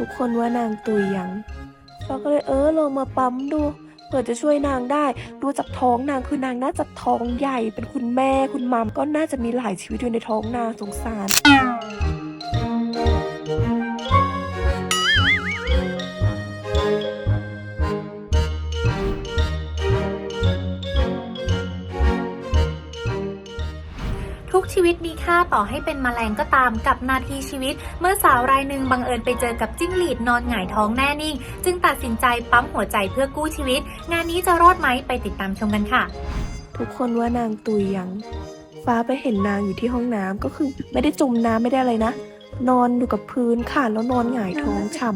ทุกคนว่านางตุยยังฟ้าก็เลยเออลองมาปั๊มดูเผื่อจะช่วยนางได้ ดูจากท้องนางคือนางน่าจะท้องใหญ่เป็นคุณแม่คุณมัมก็น่าจะมีหลายชีวิตอยู่ในท้องนางสงสาร กชีวิตมีค่าต่อให้เป็นแมลงก็ตามกับนาทีชีวิต เมื่อสาวรายหนึ่งบังเอิญไปเจอกับจิ้งหรีดนอนหงายท้องแน่นิ่ง จึงตัดสินใจปั๊มหัวใจเพื่อกู้ชีวิต งานนี้จะรอดไหมไปติดตามชมกันค่ะ ทุกคนว่านางตุยยัง ฟ้าไปเห็นนางอยู่ที่ห้องน้ำก็คือไม่ได้จมน้ำไม่ได้อะไรนะ นอนอยู่กับพื้นค่ะแล้วนอนหงายท้องฉ่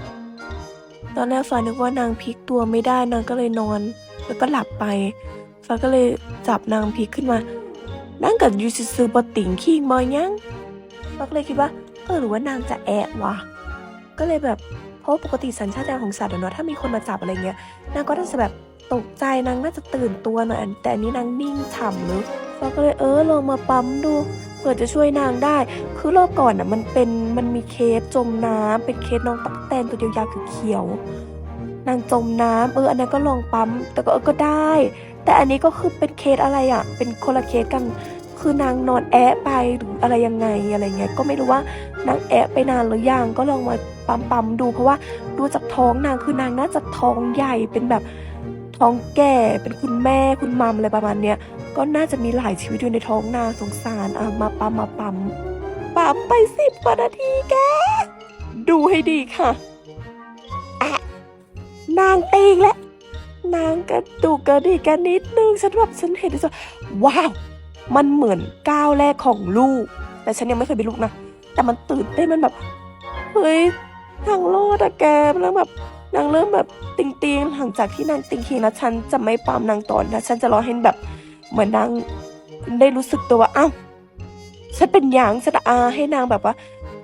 ำตอนแรกฟ้านึกว่านางพลิกตัวไม่ได้นางก็เลยนอน แล้วก็หลับไปฟ้าก็เลยจับนางพลิกขึ้นมา นั่งกับยูซิซือบติ่งคิงบอยยังฟ้าก็เลยคิดว่า เออหรือว่านางจะแอะวะ ก็เลยแบบเพราะปกติสัญชาตญาณของสัตว์เนาะถ้ามีคนมาจับอะไรเงี้ยนางก็น่าจะแบบตกใจนางน่าจะตื่นตัวหน่อยแต่นี้นางนิ่งฉ่ำเลยเราก็เลยเออลองมาปั๊มดูเผื่อจะช่วยนางได้ คือรอบก่อนอะมันเป็นมันมีเคสจมน้ำเป็นเคสน้องตักแตนตัวเดียวยาวๆเขียว นางจมน้ำเอออันนั้นก็ลองปั๊ม แต่ก็เออก็ได้ แต่อันนี้ก็คือเป็นเคสอะไรอะ เป็นคนละเคสกัน คือนางนอนแอะไปหรืออะไรยังไงอะไรเงี้ย ก็ไม่รู้ว่านางแอะไปนานหรือยัง ก็ลองมาปั๊มปั๊มดูเพราะว่าดูจากท้องนางคือนางน่าจะท้องใหญ่เป็นแบบท้องแก่เป็นคุณแม่คุณมัมอะไรประมาณเนี้ย ก็น่าจะมีหลายชีวิตอยู่ในท้องนางสงสารอะมาปั๊มมาปั๊มปั๊มไปสิบนาทีแก ดูให้ดีค่ะ นางตีงแล้วนางกระดูกกระดิกกันนิดนึงฉันแบบฉันเห็นแล้วฉันว้าว มันเหมือนก้าวแรกของลูก แต่ฉันยังไม่เคยเป็นลูกนะ แต่มันตื่นเต้นมันแบบ เฮ้ยนางรอดอะแกแล้วแบบนางเริ่มแบบติงติงหลังจากที่นางติงคิงแล้วฉันจะไม่ปามนางต่อนะฉันจะรอให้แบบเหมือนนางได้รู้สึกตัวว่าอ้าวฉันเป็นหยางฉันอาให้นางแบบว่า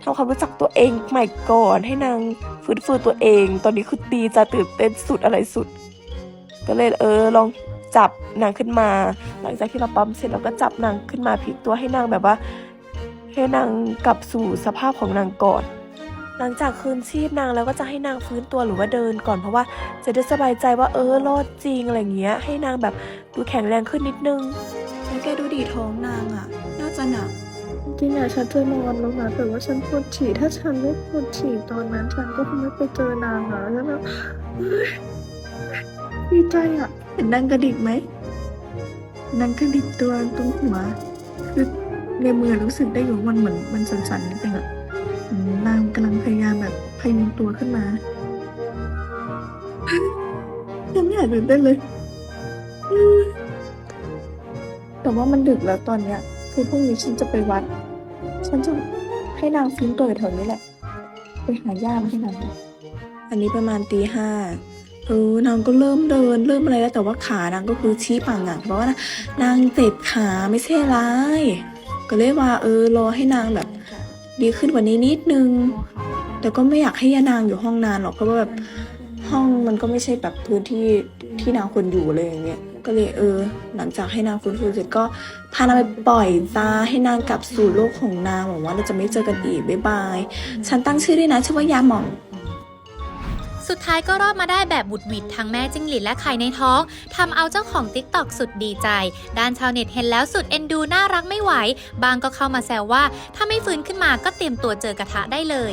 ทำความรู้จักตัวเองใหม่ก่อนให้นาง ฟื้นฟูตัวเอง ตอนนี้คือตีจะตื่นเต้นสุดอะไรสุด ก็เลยเออลองจับนางขึ้นมา หลังจากที่เราปั๊มเสร็จเราก็จับนางขึ้นมาพลิกตัวให้นางแบบว่า ให้นางกลับสู่สภาพของนางก่อน หลังจากคืนชีพนางแล้วก็จะให้นางฟื้นตัวหรือว่าเดินก่อนเพราะว่าจะได้สบายใจว่าเออรอดจริงอะไรเงี้ย ให้นางแบบดูแข็งแรงขึ้นนิดนึงแล้วแกดูดีท้องนางอะ น่าจะหนัก ริงๆอะฉันจะนอนแล้วนะแต่ว่าฉันปวดฉี่ถ้าฉันไม่ปวดฉี่ตอนนั้นฉันก็คงไม่ไปเจอนางอะแล้วแบบดีใจอะเห็นนางกระดิกไหมนางกระดิกตัวตรงหัวคือในมือรู้สึกได้อยู่วันเหมือนมันสั่นๆนิดนึงอะนางกำลังพยายามแบบพยุงตัวขึ้นมายังไม่อยากตื่นเต้นเลยแต่ว่ามันดึกแล้วตอนเนี้ยคือพรุ่งนี้ฉันจะไปวัด ฉันจะให้นางฟื้นตัวอยู่แถวนี้แหละ ไปหาย่ามาให้นางอันนี้ประมาณตีห้าเออนางก็เริ่มเดิน เริ่มอะไรแล้วแต่ว่าขานางก็คือชี้ปังอะเพราะว่านางเจ็บขาไม่ใช่ไรก็เลยว่าเออรอให้นางแบบ ดีขึ้นกว่านี้นิดนึงแต่ก็ไม่อยากให้ยานางอยู่ห้องนานหรอกเพราะว่าแบบห้องมันก็ไม่ใช่แบบพื้นที่ ที่นางควรอยู่เลยอย่างเงี้ยก็เลยเออ หลังจากให้นางฟื้นฟูเสร็จก็พานางไปปล่อยตาให้นางกลับสู่โลกของนางหวังว่าเราจะไม่เจอกันอีกบ๊ายบาย ฉันตั้งชื่อด้วยนะชื่อว่ายาหม่องสุดท้ายก็รอดมาได้แบบบุดหวิดทั้งแม่จิ้งหรีดและไข่ในท้องทำเอาเจ้าของ t ิ k t o k สุดดีใจ ด้านชาวเน็ตเห็นแล้วสุดเอ็นดูน่ารักไม่ไหว บางก็เข้ามาแซวว่า ถ้าไม่ฟื้นขึ้นมาก็เตรียมตัวเจอกระทะได้เลย